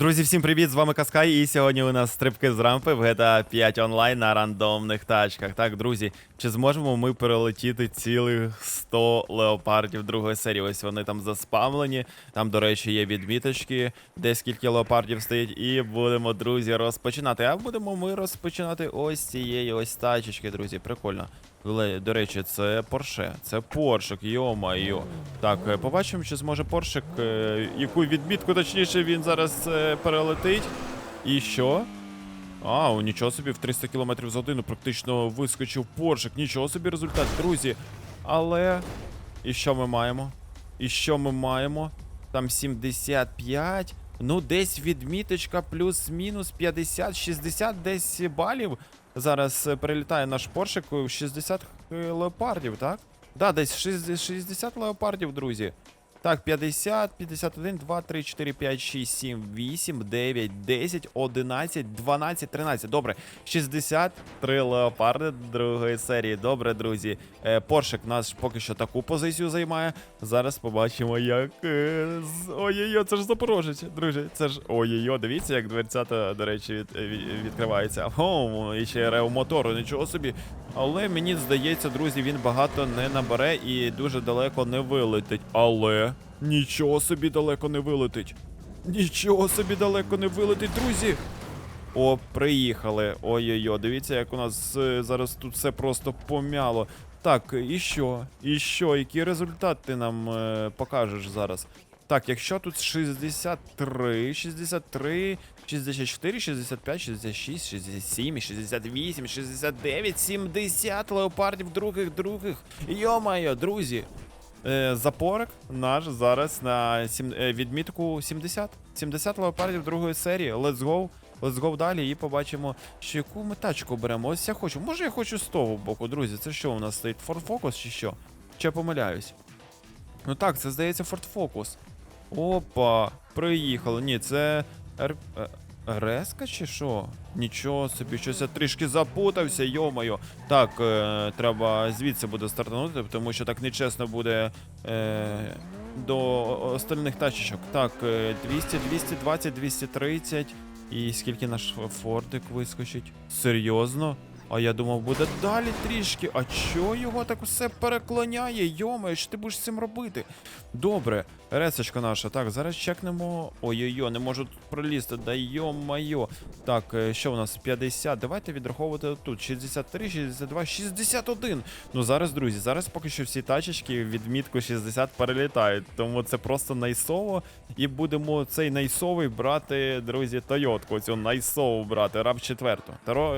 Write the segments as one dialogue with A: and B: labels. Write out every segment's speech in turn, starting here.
A: Друзі, всім привіт! З вами Каскай, і сьогодні у нас стрибки з рампи в GTA 5 онлайн на рандомних тачках. Так, друзі, чи зможемо ми перелетіти цілих 100 леопардів другої серії? Ось вони там заспамлені. Там, до речі, є відміточки, де скільки леопардів стоїть. І будемо, друзі, розпочинати. А будемо ми розпочинати ось цієї ось тачечки, друзі. Прикольно. До речі, це Порше, це Поршик, йо-майо. Так, е, побачимо, чи зможе Поршик, е, яку відмітку, точніше, він зараз е, перелетить. І що? А, нічого собі, в 300 км за годину практично вискочив Поршик. Нічого собі результат, друзі. Але. І що ми маємо? І що ми маємо? Там 75. Ну, десь відміточка плюс-мінус 50-60 десь балів. Зараз прилітає наш Поршик у 60 е, леопардів, так? Да, десь 60 60 леопардів, друзі. Так, 50, 51, 2, 3, 4, 5, 6, 7, 8, 9, 10, 11, 12, 13. Добре. 63 леопарди другої серії. Добре, друзі. Е, Поршик нас поки що таку позицію займає. Зараз побачимо, як. Е. Ой-ой-ой, це ж Запорожець, друзі. Це ж. Ой-ой-ой, дивіться, як дверцята, до речі, від... е, від- відкривається. О, і ще рев мотору, нічого собі. Але мені здається, друзі, він багато не набере і дуже далеко не вилетить. Але нічого собі далеко не вилетить. Нічого собі далеко не вилетить, друзі. О, приїхали. Ой-ой-ой, дивіться, як у нас е, зараз тут все просто помяло. Так, і що? І що? Який результат ти нам е, покажеш зараз? Так, якщо тут 63, 63, 64, 65, 66, 67, 68, 69, 70 леопардів других других. Йо-моє, друзі. Е, запорик наш зараз на е, відмітку 70. 70 леопардів другої серії. Let's go. Let's go далі і побачимо, що яку ми тачку беремо. Ось я хочу. Може я хочу з того боку, друзі. Це що у нас стоїть? Ford Focus чи що? Чи я помиляюсь? Ну так, це здається Ford Focus. Опа, приїхали. Ні, це е, Реска чи що? Нічого собі, щось я трішки запутався, йомайо. Так, е, треба звідси буде стартанути, тому що так нечесно буде е, до остальних тачечок. Так, е, 200, 220, 230. І скільки наш фордик вискочить? Серйозно? А я думав, буде далі трішки. А чо його так все переклоняє? Йоме, що ти будеш з цим робити? Добре, ресочка наша. Так, зараз чекнемо. Ой-ой-ой, не можу тут пролізти. Да йо-майо. Так, е, що у нас? 50. Давайте відраховувати тут. 63, 62, 61. Ну зараз, друзі, зараз поки що всі тачечки відмітку 60 перелітають. Тому це просто найсово. І будемо цей найсовий брати, друзі, Тойотку. Цю найсову брати, раб 4.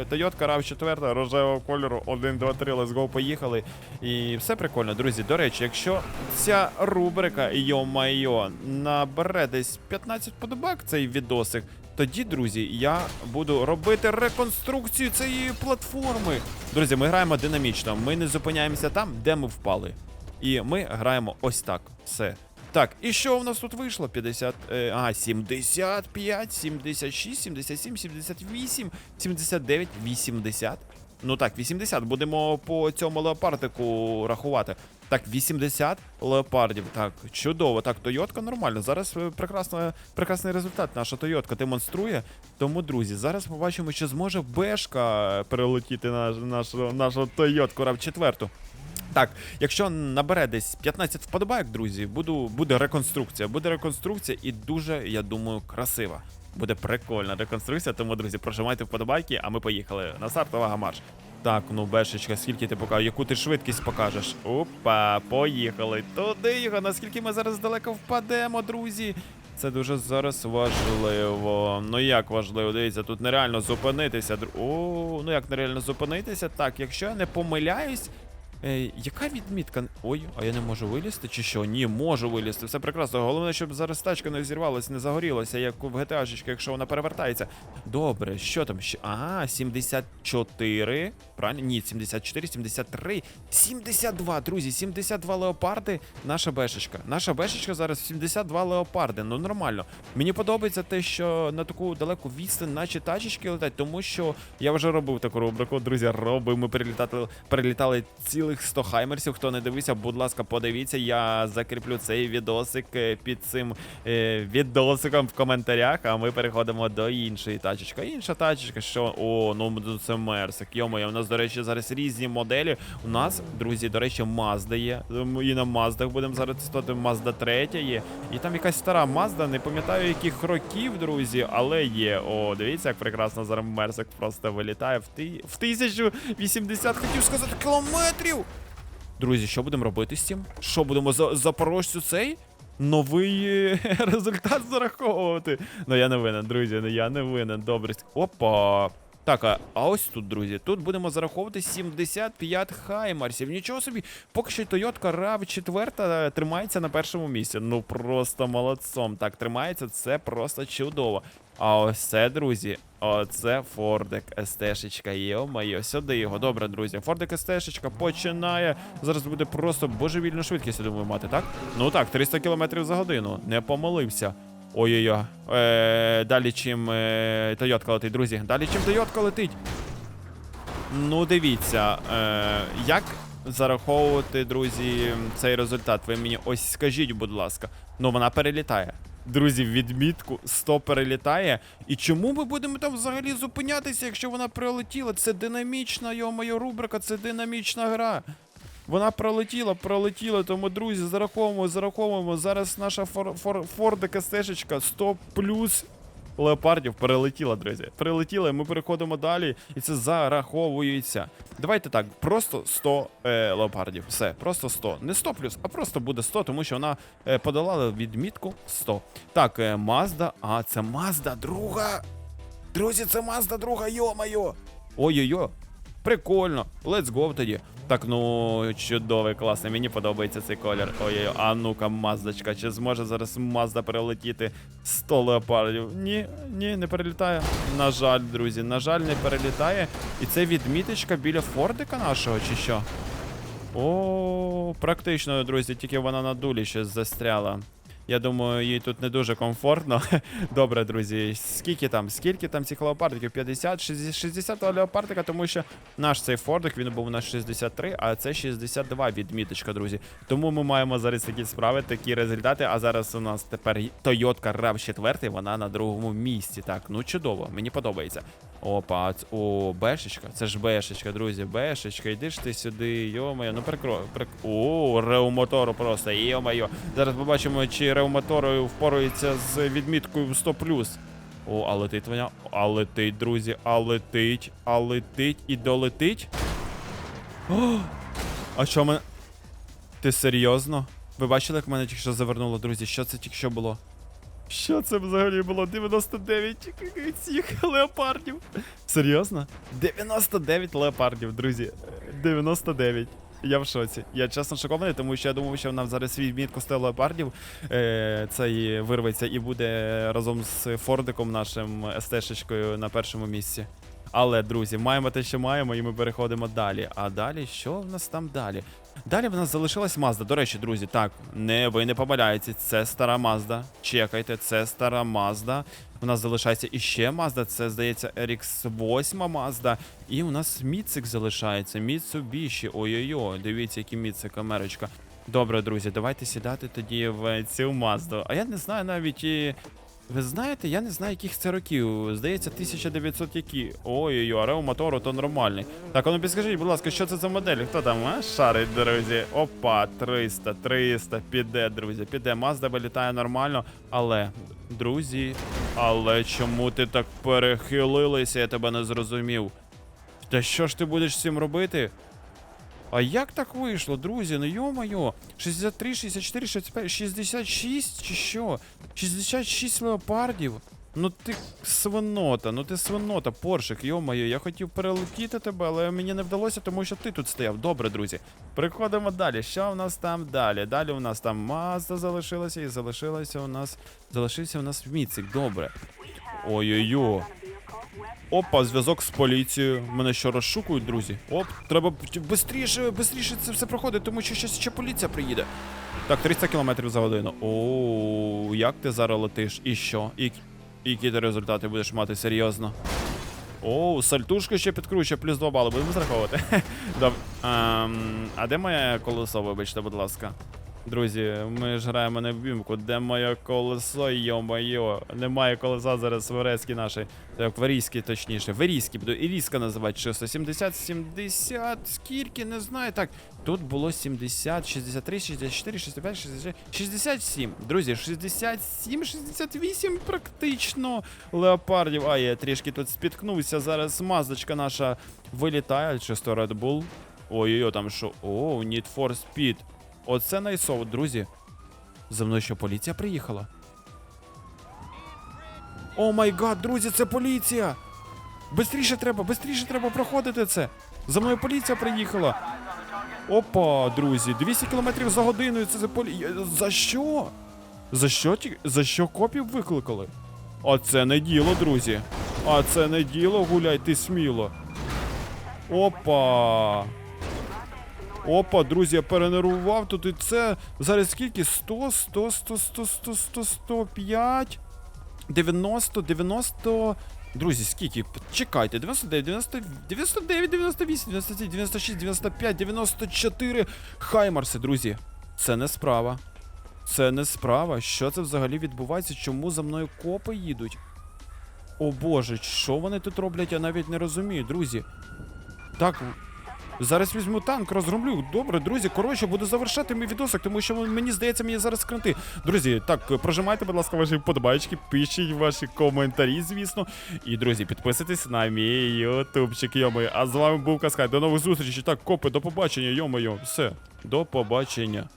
A: Тойотка раб 4, рожевого кольору. 1, 2, 3, let's go, поїхали. І все прикольно, друзі. До речі, якщо ця рубрика йо-майо набере десь 15 подобак цей відосик. Тоді, друзі, я буду робити реконструкцію цієї платформи. Друзі, ми граємо динамічно. Ми не зупиняємося там, де ми впали. І ми граємо ось так. Все. Так, і що в нас тут вийшло? 50. Е, а, 75, 76, 77, 78, 79, 80. Ну так, 80. Будемо по цьому леопардику рахувати. Так, 80 леопардів. Так, чудово. Так, Тойотка нормально. Зараз е, прекрасна, прекрасний результат. Наша Тойотка демонструє. Тому, друзі, зараз побачимо, чи зможе Бешка перелетіти наш, нашу, нашу Тойотку рав 4 так, якщо набере десь 15 вподобайок, друзі, буду, буде реконструкція. Буде реконструкція і дуже, я думаю, красива. Буде прикольна реконструкція, тому, друзі, прожимайте вподобайки, а ми поїхали. На старт, увага. Так, ну бешечка, скільки ти покажеш, яку ти швидкість покажеш? Опа, поїхали. Туди його, наскільки ми зараз далеко впадемо, друзі. Це дуже зараз важливо. Ну як важливо? Дивіться, тут нереально зупинитися. О, ну як нереально зупинитися? Так, якщо я не помиляюсь, Е, яка відмітка? Ой, а я не можу вилізти чи що? Ні, можу вилізти. Все прекрасно. Головне, щоб зараз тачка не взірвалась, не загорілася, як в GTA, якщо вона перевертається. Добре, що там ще? Ага, 74. Правильно? Ні, 74, 73, 72, друзі, 72 леопарди. Наша бешечка. Наша бешечка зараз 72 леопарди. Ну нормально. Мені подобається те, що на таку далеку відстань наші тачечки летять, тому що я вже робив таку рубрику, друзі, робив. Ми перелітали, перелітали цілих 100 хаймерсів. Хто не дивився, будь ласка, подивіться. Я закріплю цей відосик е, під цим е, відосиком в коментарях. А ми переходимо до іншої тачечки. Інша тачечка, що о, ну це мерсик. Йомоє, у нас, до речі, зараз різні моделі. У нас, друзі, до речі, Mazda є. І на Маздах будемо зараз тестувати. Mazda 3 є. І там якась стара Mazda, не пам'ятаю яких років, друзі, але є. О, дивіться, як прекрасно зараз мерсик просто вилітає в ти в 1080, хотів сказати, кілометрів. Друзі, що будемо робити з цим? Що будемо за запорожцю цей? Новий результат зараховувати. Ну я не винен, друзі, ну я не винен. Добре. Опа. Так, а, а ось тут, друзі, тут будемо зараховувати 75 хаймарсів. Нічого собі, поки що Toyota rav 4 тримається на першому місці. Ну просто молодцом. Так, тримається, це просто чудово. А ось це, друзі, оце Фордик СТшечка. Йо-моє, сюди його. Добре, друзі. Фордик СТшечка починає. Зараз буде просто божевільну швидкість, я думаю, мати, так? Ну так, 300 км за годину. Не помилився. Ой-ой-ой. Е, далі чим е, Тойотка летить, друзі. Далі чим Тойотка летить. Ну, дивіться, е, як зараховувати, друзі, цей результат? Ви мені ось скажіть, будь ласка. Ну, вона перелітає. Друзі, відмітку 100 перелітає. І чому ми будемо там взагалі зупинятися, якщо вона прилетіла? Це динамічна, йо-моє, рубрика, це динамічна гра. Вона пролетіла, пролетіла, тому, друзі, зараховуємо, зараховуємо. Зараз наша фор, фор, Фордика стежечка 100 плюс леопардів перелетіла, друзі. Перелетіла, ми переходимо далі, і це зараховується. Давайте так, просто 100 е, леопардів. Все, просто 100. Не 100 плюс, а просто буде 100, тому що вона е, подолала відмітку 100. Так, е, Мазда. А, це Мазда друга. Друзі, це Мазда друга, йо-моє. Ой-ой-ой. Прикольно. Let's go тоді. Так, ну чудовий, класний. Мені подобається цей колір. Ой-ой, а ну-ка, маздочка. Чи зможе зараз Мазда перелетіти 100 леопардів? Ні, ні, не перелітає. На жаль, друзі, на жаль, не перелітає. І це відміточка біля фордика нашого, чи що? О, практично, друзі, тільки вона на дулі ще застряла. Я думаю, їй тут не дуже комфортно. Добре, друзі. Скільки там? Скільки там цих леопардиків? 50, 60, 60 леопардика, тому що наш цей фордик він був на 63, а це 62 відміточка, друзі. Тому ми маємо зараз такі справи, такі результати. А зараз у нас тепер Toyota rav 4, вона на другому місці. Так, ну чудово, мені подобається. Опа, о, бешечка, це ж бешечка, друзі, бешечка, йди ж ти сюди, йо-моє, ну прикро, прик... О, реумотору просто, йо-моє. Зараз побачимо, чи реумотору впорається з відміткою в 100+. О, а летить вона, а летить, друзі, а летить, а летить і долетить. О, а що мене... Ти серйозно? Ви бачили, як мене тільки що завернуло, друзі? Що це тільки що було? Що це взагалі було? 99 цих леопардів. Серйозно? 99 леопардів, друзі. 99. Я в шоці. Я чесно шокований, тому що я думав, що нам зараз свій відмітку 100 леопардів е, цей вирветься і буде разом з Фордиком нашим СТ-шечкою на першому місці. Але, друзі, маємо те, що маємо, і ми переходимо далі. А далі, що в нас там далі? Далі в нас залишилась Мазда. До речі, друзі, так, не ви не помиляєтесь, це стара Мазда. Чекайте, це стара Мазда. У нас залишається іще Мазда, це здається RX 8 Мазда. І у нас Міцик залишається. Mitsubishi. Ой-ой-ой, дивіться, який Міцик Америчка. Добре, друзі, давайте сідати тоді в цю Мазду. А я не знаю навіть і. Ви знаєте, я не знаю, яких це років. Здається, 1900 які. Ой-ой-ой, Арео мотору то нормальний. Так, ну підскажіть, будь ласка, що це за модель? Хто там, а? Шарить, друзі. Опа, 300, 300, піде, друзі, піде. Мазда вилітає нормально, але, друзі, але чому ти так перехилилися, я тебе не зрозумів. Та що ж ти будеш цим робити? А як так вийшло, друзі? Ну йо-моє. 63, 64, 65, 66 чи що? 66 леопардів? Ну ти свинота, ну ти свинота, поршик, йо-моє, я хотів перелетіти тебе, але мені не вдалося, тому що ти тут стояв. Добре, друзі. Переходимо далі. Що в нас там далі? Далі у нас там Мазда залишилася і залишилася у нас. Залишився у нас Міцик, добре. Ой-ой-ой. Опа, зв'язок з поліцією. Мене що розшукують, друзі? Оп, треба бистріше, бистріше це все проходить, тому що щас ще поліція приїде. Так, 300 км за годину. О, як ти зараз летиш? І що? І, які ти результати будеш мати серйозно? Оу, сальтушка ще підкручує, плюс 2 бали, будемо зраховувати. Добре. Ем, а де моє колесо, вибачте, будь ласка. Друзі, ми ж граємо в бімку. Де моє колесо, йо-моє. Немає колеса зараз в Верецькій нашій. Так, варійській точніше. Варійській буду. Іріска називати чисто. 70, 70, скільки, не знаю. Так, тут було 70, 63, 64, 65, 66, 67. Друзі, 67, 68 практично леопардів. А, я трішки тут спіткнувся. Зараз мазочка наша вилітає. Чисто Red Bull. Ой-ой-ой, там що? О, Need for Speed. Оце найсов, друзі. За мною що поліція приїхала? О май гад, друзі, це поліція! Бистріше треба, бистріше треба проходити це. За мною поліція приїхала. Опа, друзі, 200 км за годину. Це за полі... За що? За що ті... За що копів викликали? А це не діло, друзі. А це не діло, гуляйте сміло. Опа. Опа, друзі, я перенервував тут і це. Зараз скільки? 100, 100, 100, 100, 100, 100, 105, 90, 90. Друзі, скільки? Чекайте, 99, 90, 99, 98, 97, 96, 95, 94 Хаймарси, друзі. Це не справа. Це не справа. Що це взагалі відбувається? Чому за мною копи їдуть? О боже, що вони тут роблять, я навіть не розумію, друзі. Так, Зараз візьму танк, розгромлю. Добре, друзі. Коротше, буду завершати мій відосик, тому що мені здається, мені зараз скринти. Друзі, так, прожимайте, будь ласка, ваші вподобайки, пишіть ваші коментарі, звісно. І, друзі, підписуйтесь на мій ютубчик, йомою. А з вами був Каскай. До нових зустрічей. Так, копи, до побачення, йомою. Все, до побачення.